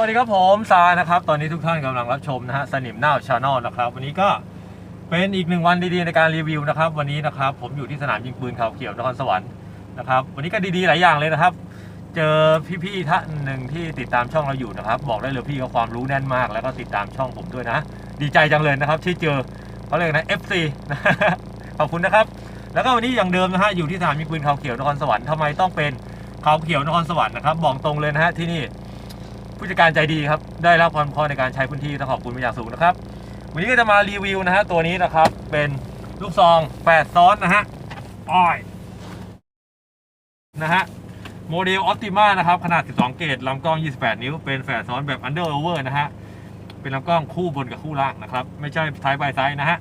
วัสดีครับผมซานะครับ ตอนนี้ทุกท่านกำลังรับชมนะฮะสนิมหน้าชาแนลนะครับ วันนี้ก็เป็นอีกหนึ่งวันดีๆในการรีวิวนะครับ วันนี้นะครับผมอยู่ที่สนามยิงปืนเขาเขียวนครสวรรค์นะครับ วันนี้ก็ดีๆหลายอย่างเลยนะครับ เจอพี่ๆท่านหนึ่งที่ติดตามช่องเราอยู่นะครับ บอกได้เลยพี่เขาความรู้แน่นมาก แล้วก็ติดตามช่องผมด้วยนะ ดีใจจังเลยนะครับ ที่เจอเขาเรียกนะ FC ขอบคุณนะครับ แล้วก็วันนี้อย่างเดิมนะฮะอยู่ที่สนามยิงปืนเขาเขียวนครสวรรค์ทำไมต้องเป็นเขาเขียวนครสวรรค์นะครับบอกตรงเลยนะฮะที่นี่ ผู้จัดการใจดีครับ ได้รับความพอในการใช้พื้นที่ต้องขอบคุณเป็นอย่างสูงนะครับ วันนี้ก็จะมารีวิวนะฮะตัวนี้นะครับเป็นลูกซองแปดซ้อนนะฮะอ้อยนะฮะโมเดลออ t ติมานะครับ ขนาด 12 เกตลำกล้อง 28 นิ้ว เป็นแฝดซ้อนแบบ Under Over นะฮะ เป็นลำกล้องคู่บนกับคู่ล่างนะครับ ไม่ใช่ไซส์บายไซส์นะฮะ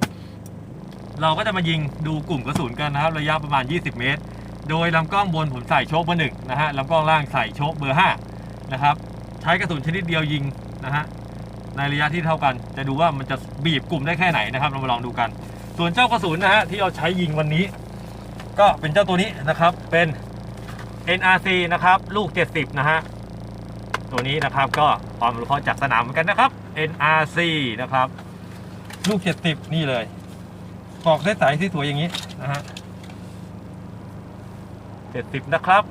เราก็จะมายิงดูกลุ่มกระสุนกันนะครับ ระยะประมาณ 20 เมตร โดยลำกล้องบนผมใส่โชคเบอร์หนึ่งนะฮะลำกล้องล่างใส่โชคเบอร์ห้านะครับ ช้กระสุนชนิดเดียวยิงนะฮะในระยะที่เท่ากัน จะดูว่ามันจะบีบกลุ่มได้แค่ไหนนะครับ เรามาลองดูกัน ส่วนเจ้ากระสุนนะฮะที่เราใช้ยิงวันนี้ ก็เป็นเจ้าตัวนี้นะครับเป็น NRC นะครับลูก 70 นะฮะตัวนี้นะครับก็ความรู้เคราะห์จากสนามเหมือนกันนะครับ NRC นะครับลูก 70 นี่เลยปอกได้ใสที่สวยอย่างนี้นะฮะ70 นะครับ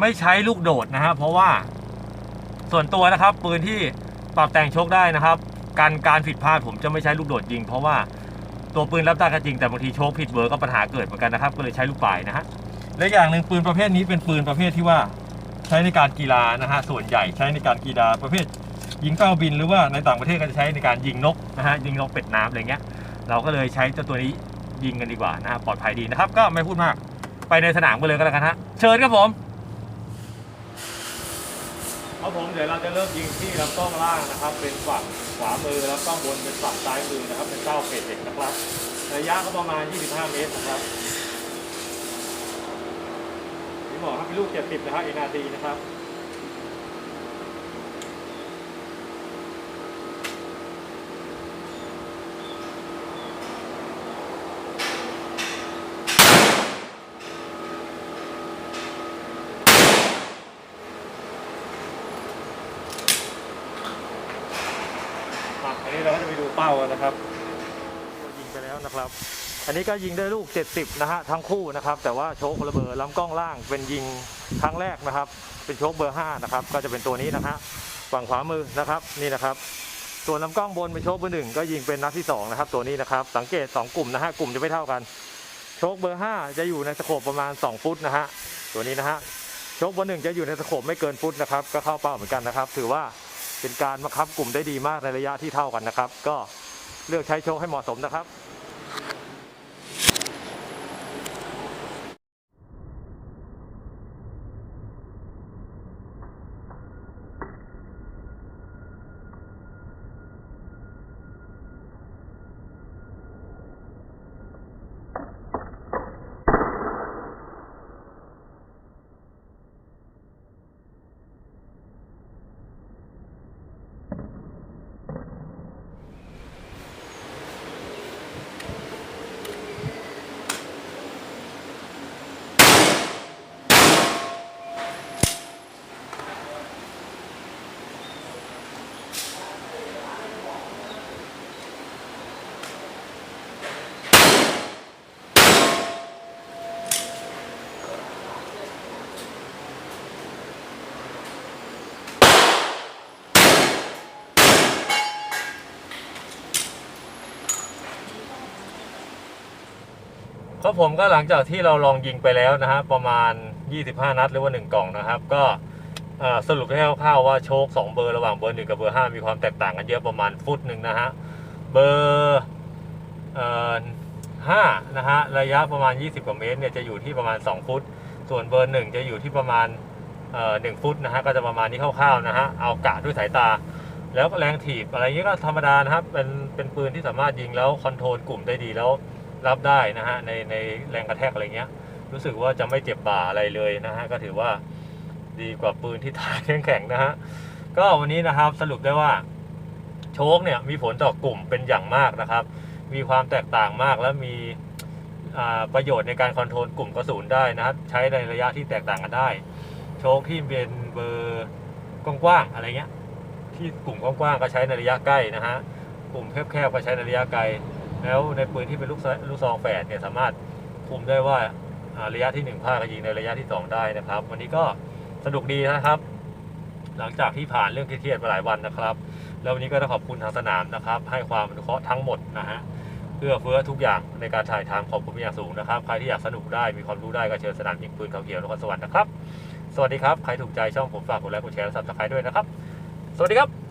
ไม่ใช้ลูกโดดนะฮะเพราะว่า ส่วนตัวนะครับ ปืนที่ปรับแต่งชคได้นะครับ การการผิดพลาดผมจะไม่ใช้ลูกโดดยิง เพราะว่าตัวปืนรับได้ก็จริงแต่บางทีโชคผิดเบอร์ก็ปัญหาเกิดเหมือนกันนะครับ ก็เลยใช้ลูกปลายนะฮะและอย่างหนึ่งปืนประเภทนี้เป็นปืนประเภทที่ว่าใช้ในการกีฬานะฮะส่วนใหญ่ใช้ในการกีฬาประเภทยิงเป้าบินหรือว่าในต่างประเทศก็จะใช้ในการยิงนกนะฮะยิงนกเป็ดน้ำอะไรเงี้ย เราก็เลยใช้เจ้าตัวนี้ยิงกันดีกว่านะฮะปลอดภัยดีนะครับ ก็ไม่พูดมากไปในสนามกันเลยก็แล้วกันฮะเชิญครับผม ครับผมเดี๋ยวเราจะเริ่มยิงที่ลำกล้องล่างนะครับ เป็นฝั่งขวามือแล้วกล้องบนเป็นฝั่งซ้ายมือนะครับ เป็นเจ้าเป็ดเด็กนะครับระยะก็ประมาณ 25 เมตรนะครับนี่หมอครับเป็นลูก 70 นะครับอีนาทีนะครับ อันนี้เราก็จะไปดูเป้ากันนะครับยิงไปแล้วนะครับ อันนี้ก็ยิงได้ลูก 70 นะฮะทั้งคู่นะครับ แต่ว่าโชคคนละเบอร์ลำกล้องล่างเป็นยิงครั้งแรกนะครับ เป็นโชคเบอร์ 5 นะครับ ก็จะเป็นตัวนี้นะฮะฝั่งขวามือนะครับนี่นะครับส่วนลำกล้องบนเป็นโชคเบอร์หนึ่งก็ยิงเป็นนัดที่สองนะครับตัวนี้นะครับสังเกต 2 กลุ่มนะฮะกลุ่มจะไม่เท่ากัน โชคเบอร์ 5 จะอยู่ในสโคปประมาณ 2 ฟุตนะฮะตัวนี้นะฮะโชคเบอร์หนึ่งจะอยู่ในสโคปไม่เกินฟุตนะครับก็เข้าเป้าเหมือนกันนะครับ ถือว่า เป็นการบังคับกลุ่มได้ดีมากในระยะที่เท่ากันนะครับ ก็เลือกใช้โชคให้เหมาะสมนะครับ ครับผมก็หลังจากที่เราลองยิงไปแล้วนะฮะประมาณ 25 นัดหรือว่า 1 กล่องนะครับ ก็สรุปให้คร่าวๆว่าโชค 2 เบอร์ระหว่างเบอร์ 1 กับเบอร์ 5 มีความแตกต่างกันเยอะประมาณฟุตหนึ่งนะฮะเบอร์เอ่อ5นะฮะระยะประมาณ 20 กว่าเมตรเนี่ยจะอยู่ที่ประมาณ 2 ฟุต ส่วนเบอร์ 1 จะอยู่ที่ประมาณเอ่อ1ฟุตนะฮะก็จะประมาณนี้คร่าวๆนะฮะเอากะด้วยสายตา แล้วก็แรงถีบอะไรเงี้ยก็ธรรมดานะครับเป็นเป็นปืนที่สามารถยิงแล้วคอนโทรลกลุ่มได้ดีแล้ว รับได้นะฮะในในแรงกระแทกอะไรเงี้ย รู้สึกว่าจะไม่เจ็บบ่าอะไรเลยนะฮะก็ถือว่าดีกว่าปืนที่ถ่ายแข็งๆนะฮะก็วันนี้นะครับสรุปได้ว่า โชคเนี่ยมีผลต่อกลุ่มเป็นอย่างมากนะครับ มีความแตกต่างมากและมีประโยชน์ในการคอนโทรลกลุ่มกระสุนได้นะครับใช้ในระยะที่แตกต่างกันได้ โชคที่เป็นเบอร์กว้างๆอะไรเงี้ยที่กลุ่มกว้างๆก็ใช้ในระยะใกล้นะฮะกลุ่มแคบๆก็ใช้ในระยะไกล แล้วในปืนที่เป็นลูกซลูกซองแฝดเนี่ยสามารถคุมได้ว่าระยะที่1ภาคก็ยิงในระยะที่ 2 ได้นะครับ วันนี้ก็สนุกดีนะครับ หลังจากที่ผ่านเรื่องเครียดมาหลายวันนะครับ แล้ววันนี้ก็ต้องขอบคุณทางสนามนะครับ ให้ความอนุเคราะห์ทั้งหมดนะฮะเพื่อเฟื้อทุกอย่างในการถ่ายทำขอบคุณเป็นอย่างสูงนะครับใครที่อยากสนุกได้มีความรู้ได้ก็เชิญสนามยิงปืนเขาเขียวนครสวรรค์นะครับสวัสดีครับ ใครถูกใจช่องผมฝากกดไลค์กดแชร์และซับสไครต์ด้วยนะครับ สวัสดีครับ